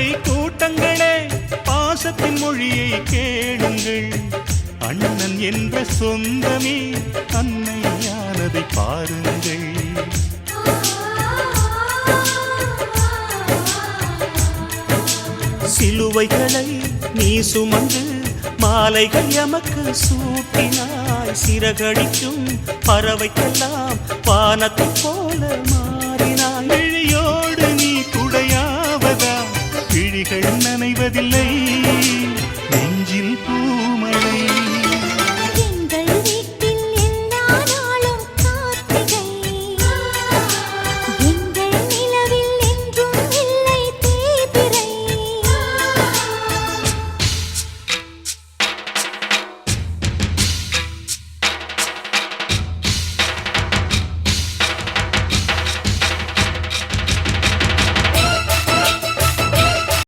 பறவை கூட்டங்களே பாசத்தின் மொழியை கேளுங்கள். அண்ணன் என்ற சொந்தமே அன்னையானதை பாருங்கள். சிலுவைகளை நீ சுமந்து மாலைகள் எமக்கு சூட்டினாய். சிறகடிக்கும் பறவைக்கெல்லாம் வானத்தைப் போல மா விழிகள் நனைவதில்லை.